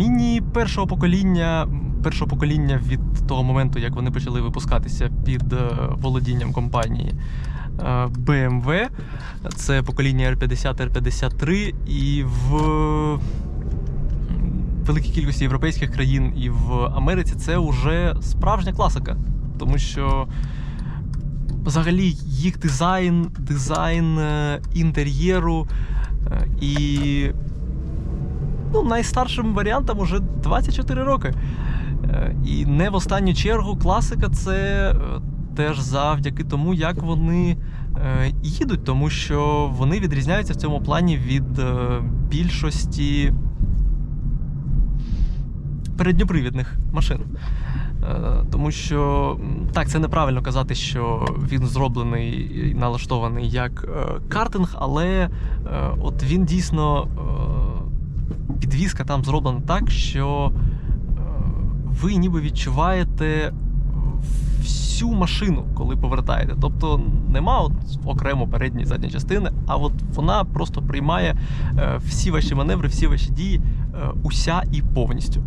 Міні першого покоління, першого покоління від того моменту, як вони почали випускатися під е, володінням компанії е, BMW. Це покоління R50, R53, і в великій кількості європейських країн і в Америці це вже справжня класика. Тому що взагалі їх дизайн, дизайн е, інтер'єру і ну, найстаршим варіантам уже 24 роки. Е, І не в останню чергу класика це е, теж завдяки тому, як вони е, їдуть, тому що вони відрізняються в цьому плані від більшості передньопривідних машин. Тому що так, це неправильно казати, що він зроблений і налаштований як картинг, але от він дійсно підвізка там зроблена так, що е, ви ніби відчуваєте всю машину, коли повертаєте. Тобто нема от окремо передньої і задньої частини, а от вона просто приймає е, всі ваші маневри, всі ваші дії, е, уся і повністю.